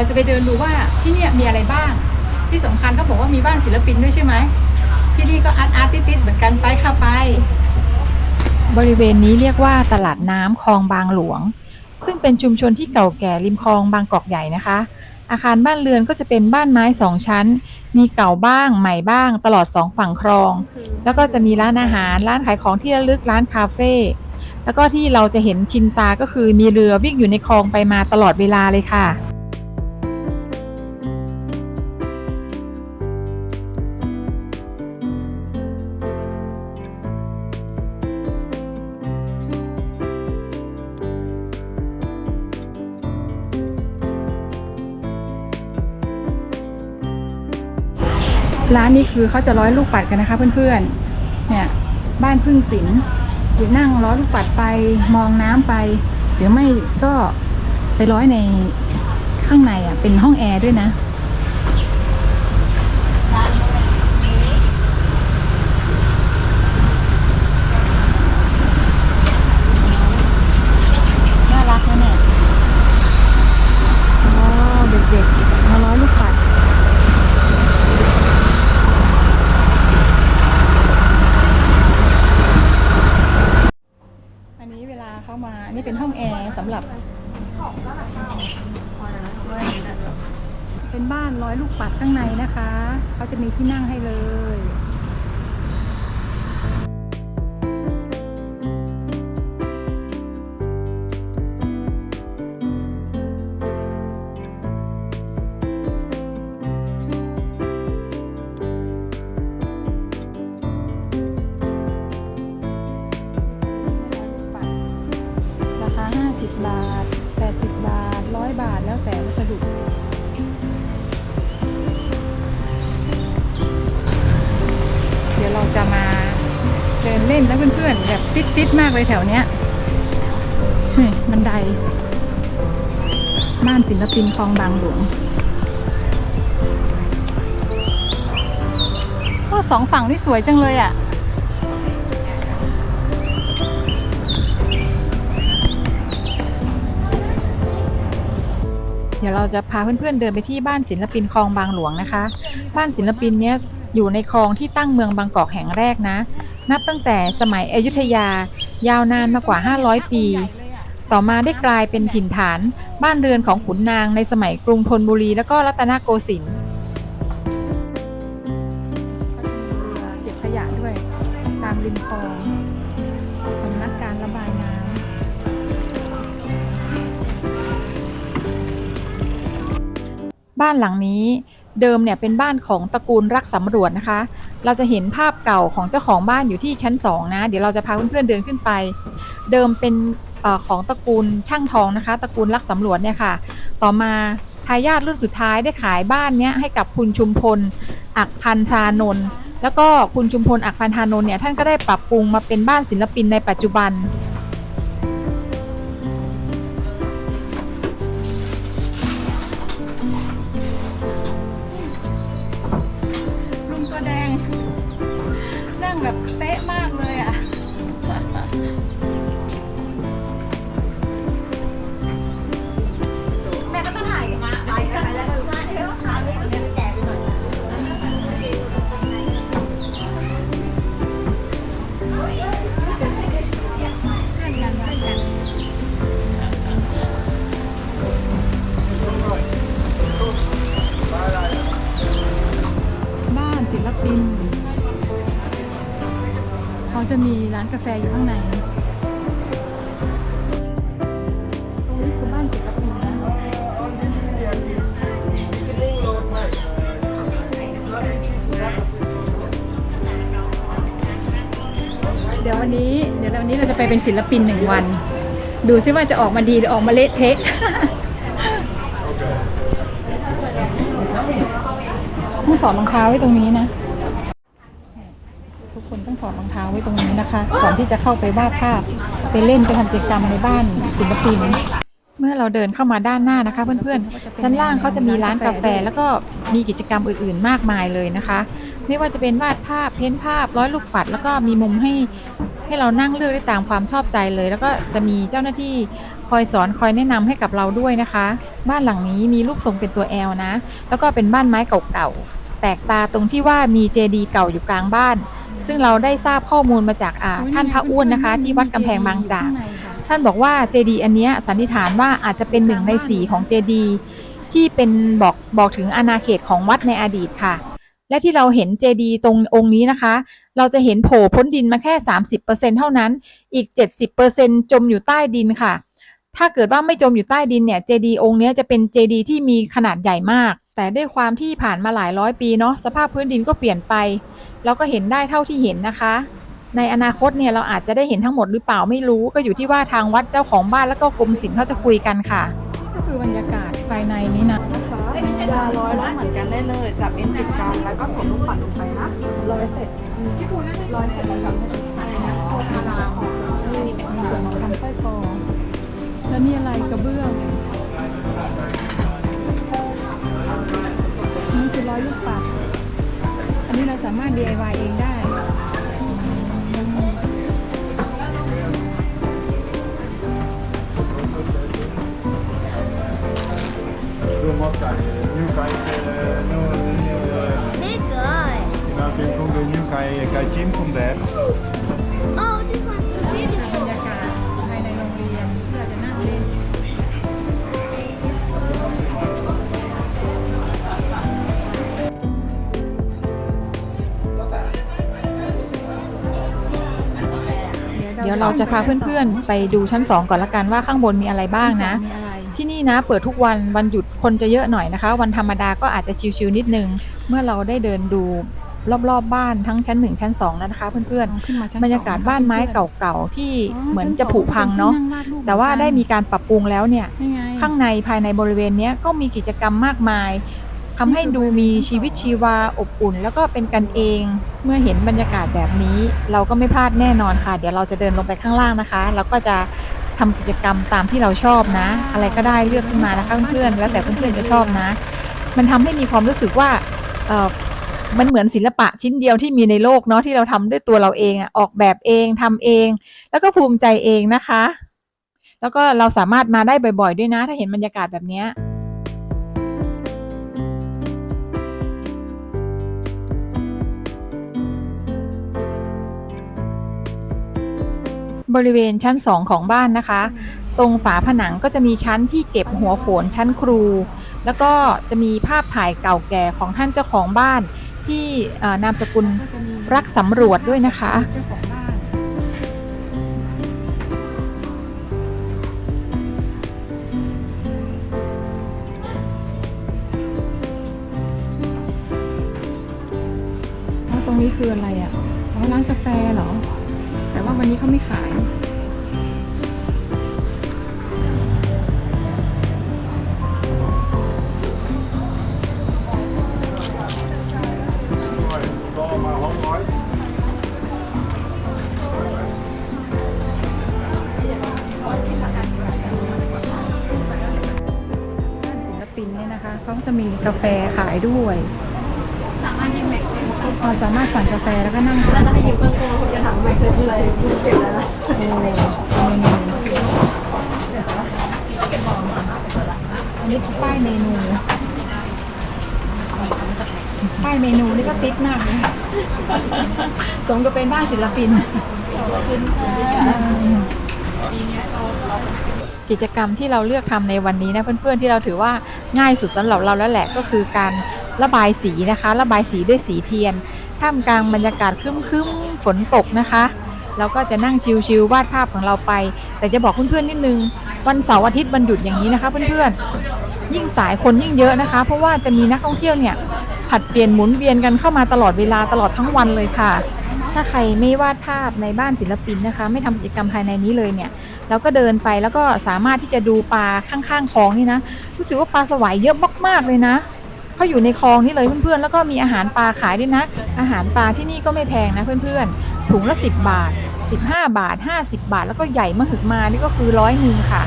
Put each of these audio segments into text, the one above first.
เราจะไปเดินดูว่าที่เนี่ยมีอะไรบ้าง ที่สำคัญเขาบอกว่ามีบ้านศิลปินด้วยใช่ไหม ที่นี่ก็อาร์ตอาร์ตติดเหมือนกันไปค่ะไป บริเวณนี้เรียกว่าตลาดน้ำคลองบางหลวง ซึ่งเป็นชุมชนที่เก่าแก่ริมคลองบางกอกใหญ่นะคะ อาคารบ้านเรือนก็จะเป็นบ้านไม้สองชั้น มีเก่าบ้างใหม่บ้างตลอดสองฝั่งคลอง แล้วก็จะมีร้านอาหารร้านขายของที่ระลึกร้านคาเฟ่แล้วก็ที่เราจะเห็นชินตาก็คือมีเรือวิ่งอยู่ในคลองไปมาตลอดเวลาเลยค่ะ ร้านนี้คือเขาจะร้อยลูกปัดกันนะคะเพื่อนๆ เนี่ยบ้านพึ่งศิลป์อยู่นั่งร้อยลูกปัดไปมองน้ำไป หรือไม่ก็ไปร้อยในข้างในอะเป็นห้องแอร์ด้วยนะ เล่นแล้วเพื่อนๆแบบติดๆมากเลยแถวเนี้ยนี่บันได บ้านศิลปินคลองบางหลวงก็สองฝั่งนี่สวยจังเลยอะเดี๋ยวเราจะพาเพื่อนๆเดินไปที่บ้านศิลปินคลองบางหลวงนะคะ บ้านศิลปินเนี้ยอยู่ในคลองที่ตั้งเมืองบางกอกแห่งแรกนะ นับตั้งแต่สมัยอยุธยายาวนานมากว่า 500 ปี ต่อมาได้กลายเป็นถิ่นฐานบ้านเรือนของขุนนางในสมัยกรุงธนบุรีแล้วก็รัตนโกสินทร์เก็บขยะด้วย ตามริมคลองสำนักการระบายน้บ้านหลังนี้ เดิมเนี่ยเป็นบ้านของตระกูลรักสำรวจนะคะ เราจะเห็นภาพเก่าของเจ้าของบ้านอยู่ที่ชั้น 2 นะ เดี๋ยวเราจะพาเพื่อนๆเดินขึ้นไป เดิมเป็นอของตระกูลช่างทองนะคะ ตระกูลรักสำรวจเนี่ยค่ะ ต่อมาทายาทรุ่นสุดท้ายได้ขายบ้านเนี้ยให้กับคุณชุมพล อักพันธานนท์แล้วก็คุณชุมพลอักพันธานนท์เนี่ยท่านก็ได้ปรับปรุงมาเป็นบ้านศิลปินในปัจจุบัน จะมีร้านกาแฟอยู่ข้างในตรงนี้คือบ้านศิลปินนะเดี๋ยววันนี้เดี๋ยววันนี้เราจะไปเป็นศิลปินหนึ่งวัน ดูซิว่าจะออกมาดีหรือออกมาเละเทะต้องถอดรองเท้าไว้ตรงนี้นะ ถอดรองเท้าไว้ตรงนี้นะคะ ก่อนที่จะเข้าไปวาดภาพ ไปเล่นไปทำกิจกรรมในบ้านศิลปินเมื่อเราเดินเข้ามาด้านหน้านะคะ เพื่อนๆ ชั้นล่างเขาจะมีร้านกาแฟ แล้วก็มีกิจกรรมอื่นๆ มากมายเลยนะคะ ไม่ว่าจะเป็นวาดภาพ เพ้นท์ภาพ ร้อยลูกปัด แล้วก็มีมุมให้ให้เรานั่งเลือกได้ตามความชอบใจเลย แล้วก็จะมีเจ้าหน้าที่คอยสอนคอยแนะนำให้กับเราด้วยนะคะ บ้านหลังนี้มีรูปทรงเป็นตัว L นะ แล้วก็เป็นบ้านไม้เก่าๆ แปลกตาตรงที่ว่ามีเจดีย์เก่าอยู่กลางบ้าน ซึ่งเราได้ทราบข้อมูลมาจากอ่าท่านพระอ้วนนะคะ ที่วัดกำแพงบางจาก ท่านบอกว่าเจดีย์อันเนี้ยสันนิษฐานว่าอาจจะเป็นหนึ่งในสีของเจดีย์ที่เป็นบอกบอกถึงอาณาเขตของวัดในอดีตค่ะ และที่เราเห็นเจดีย์ตรงองค์นี้นะคะ เราจะเห็นโผล่พ้นดินมาแค่ 30%เท่านั้น อีก 70%จมอยู่ใต้ดินค่ะ ถ้าเกิดว่าไม่จมอยู่ใต้ดินเนี่ยเจดีย์องค์เนี้ยจะเป็นเจดีย์ที่มีขนาดใหญ่มาก แต่ด้วยความที่ผ่านมาหลายร้อยปีเนาะสภาพพื้นดินก็เปลี่ยนไป เราก็เห็นได้เท่าที่เห็นนะคะ ในอนาคตเนี่ยเราอาจจะได้เห็นทั้งหมดหรือเปล่าไม่รู้ ก็อยู่ที่ว่าทางวัดเจ้าของบ้านแล้วก็กรมศิลป์เขาจะคุยกันค่ะ ก็คือบรรยากาศภายในนี้นะเวลาร้อยแล้วเหมือนกันได้เลย จับเอ็นติดกันแล้วก็สวมลูกปัดลงไปนะร้อยเสร็จร้อยเสร็จแล้วแบบอะไรนะโคทารามมีส่วนของทำสร้อยคอแล้วนี่อะไรกระเบื้องนี่คือร้อยลูกปัด นนี้เราสามารถ DIY เองได้ Då måste nu kan nu nu Det er godt. Now can come the new kai kai chim from there. Åh, เดี๋ยวเราจะพาเพื่อนๆ ไปดูชั้น 2 ก่อนละกันว่าข้างบนมีอะไรบ้างนะมีอะไรที่นี่นะเปิดทุกวันวันหยุดคนจะเยอะหน่อยนะคะ วันธรรมดาก็อาจจะชิวๆนิดนึง เมื่อเราได้เดินดูรอบๆบบ้านทั้งชั้น 1 ชั้น2แล้วนะคะเพื่อนเอาขึ้นมาชั้นๆบรรยากาศบ้านไม้เก่าๆที่เหมือนจะผุพังเนาะชั้สองแต่ว่าได้มีการปรับปรุงแล้วเนี่ยนี่ไงข้างในภายในบริเวณเนี้ยก็มีกิจกรรมมากมาย ทำให้ดูมีชีวิตชีวาอบอุ่น แล้วก็เป็นกันเอง เมื่อเห็นบรรยากาศแบบนี้ เราก็ไม่พลาดแน่นอนค่ะ เดี๋ยวเราจะเดินลงไปข้างล่างนะคะแล้วก็จะทำกิจกรรมตามที่เราชอบนะ อะไรก็ได้เลือกขึ้นมานะคะเพื่อนๆแล้วแต่เพื่อนๆจะชอบนะ มันทำให้มีความรู้สึกว่าเออมันเหมือนศิลปะชิ้นเดียวที่มีในโลกเนาะที่เราทำด้วยตัวเราเองออกแบบเองทำเอง แล้วก็ภูมิใจเองนะคะ แล้วก็เราสามารถมาได้บ่อยๆด้วยนะ ถ้าเห็นบรรยากาศแบบนี้ บริเวณชั้น2ของบ้านนะคะ ตรงฝาผนังก็จะมีชั้นที่เก็บหัวโขนชั้นครู แล้วก็จะมีภาพถ่ายเก่าแก่ของท่านเจ้าของบ้านที่นามสกุลรักสำรวจด้วยนะคะเจ้าตรงนี้คืออะไรอะร้านกาแฟเหรอ ว่าวันนี้เขาไม่ขาย Då man har varit ศิลปินเนี่ยนะคะเขาจะมีกาแฟขายด้วย สามารถยิงแม็ก สามารถสั่งกาแฟแล้วก็นั่งทานแล้วจะให้ยืมเครื่องโกงคุณจะถามไม่เคยอะไรคุณเสร็จแล้วนะโอ้เมนูอันนี้คือป้ายเมนูป้ายเมนูนี่ก็ติ๊กมากเลยสมกับเป็นบ้านศิลปิน กิจกรรมที่เราเลือกทำในวันนี้นะเพื่อนๆที่เราถือว่าง่ายสุดสำหรับเราแล้วแหละก็คือการ ระบายสีนะคะ ระบายสีด้วยสีเทียน ท่ามกลางบรรยากาศครึ้มๆฝนตกนะคะ เราก็จะนั่งชิลๆวาดภาพของเราไป แต่จะบอกเพื่อนๆนิดนึง วันเสาร์อาทิตย์วันหยุดอย่างนี้นะคะ เพื่อนๆ ยิ่งสายคนยิ่งเยอะนะคะ เพราะว่าจะมีนักท่องเที่ยวเนี่ยผัดเปลี่ยนหมุนเวียนกันเข้ามาตลอดเวลาตลอดทั้งวันเลยค่ะ ถ้าใครไม่วาดภาพในบ้านศิลปินนะคะ ไม่ทำกิจกรรมภายในนี้เลยเนี่ยเราก็เดินไปแล้วก็สามารถที่จะดูปลาข้างๆคลองนี่นะรู้สึกว่าปลาสวายเยอะมากๆเลยนะ เขาอยู่ในคลองนี่เลยเพื่อนๆ แล้วก็มีอาหารปลาขายด้วยนะ อาหารปลาที่นี่ก็ไม่แพงนะเพื่อนๆ ถุงละ 10 บาท 15 บาท 50 บาท แล้วก็ใหญ่มหึมานี่ก็คือร้อยหนึ่งค่ะ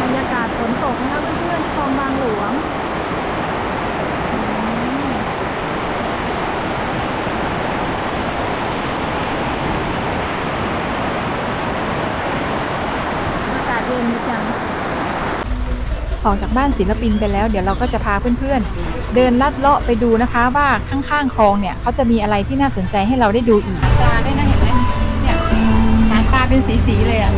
บรรยากาศฝนตกนะคะเพื่อนๆที่คลองบางหลวง ออกจากบ้านศิลปินไปแล้ว เดี๋ยวเราก็จะพาเพื่อนๆ เดินลัดเลาะไปดูนะคะว่าข้างๆคลองเนี่ยเขาจะมีอะไรที่น่าสนใจให้เราได้ดูอีกปลาด้วยนะเห็นไหมเนี่ยหางปลาเป็นสีๆเลยอะ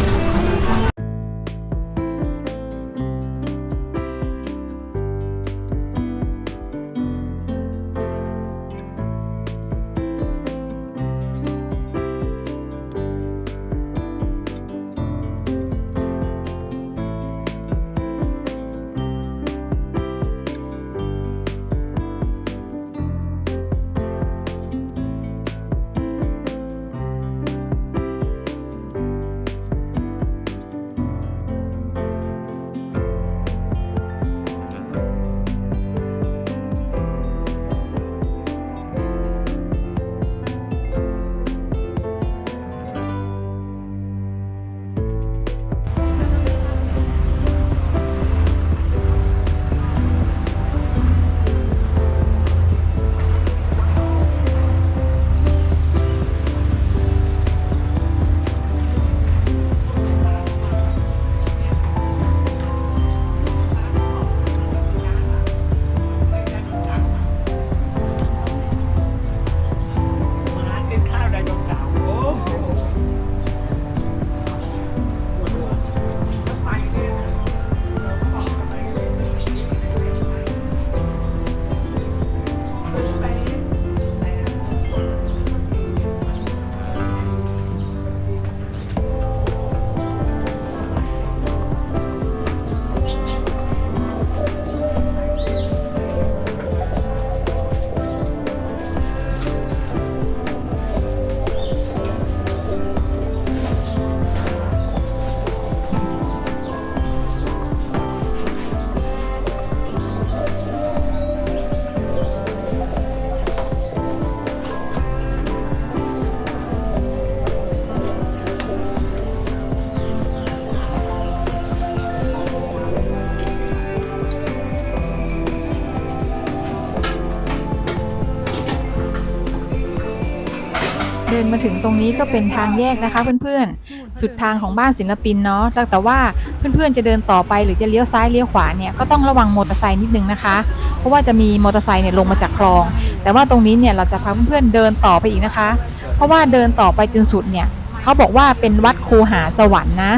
มาถึงตรงนี้ก็เป็นทางแยกนะคะ เพื่อนๆ สุดทางของบ้านศิลปินเนาะแต่ว่าเพื่อนๆจะเดินต่อไปหรือจะเลี้ยวซ้ายเลี้ยวขวาเนี่ยก็ต้องระวังมอเตอร์ไซค์นิดนึงนะคะ เพราะว่าจะมีมอเตอร์ไซค์เนี่ยลงมาจากคลอง แต่ว่าตรงนี้เนี่ยเราจะพาเพื่อนๆเดินต่อไปอีกนะคะ เพราะว่าเดินต่อไปจนสุดเนี่ยเขาบอกว่าเป็นวัดคูหาสวรรค์นะ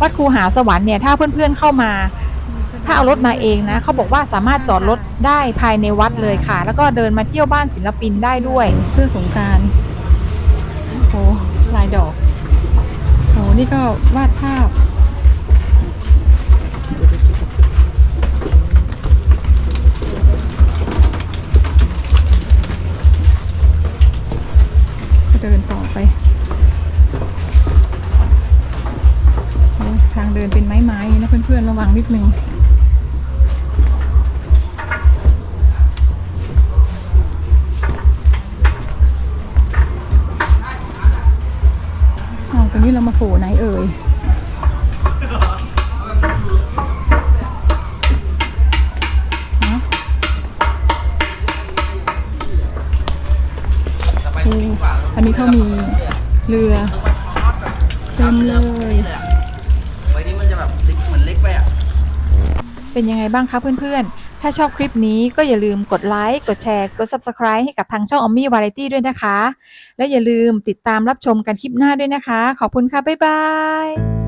วัดคูหาสวรรค์เนี่ยถ้าเพื่อนๆเข้ามาถ้าเอารถมาเองนะเขาบอกว่าสามารถจอดรถได้ภายในวัดเลยค่ะ แล้วก็เดินมาเที่ยวบ้านศิลปินได้ด้วยเสื้อสงการ โอ้ลายดอกโอ้นี่ก็วาดภาพเดินต่อไป ทางเดินเป็นไม้ๆนะเพื่อนๆ ระวังนิดนึง เรือเต็มเลยไว้นี่มันจะแบบเล็กเหมือนเล็กไปอะ เป็นยังไงบ้างคะเพื่อนๆ ถ้าชอบคลิปนี้ก็อย่าลืมกดไลค์ กดแชร์ กด Subscribe ให้กับทางช่อง Omni Variety ด้วยนะคะ และอย่าลืมติดตามรับชมกันคลิปหน้าด้วยนะคะ ขอบคุณค่ะ บ๊ายบาย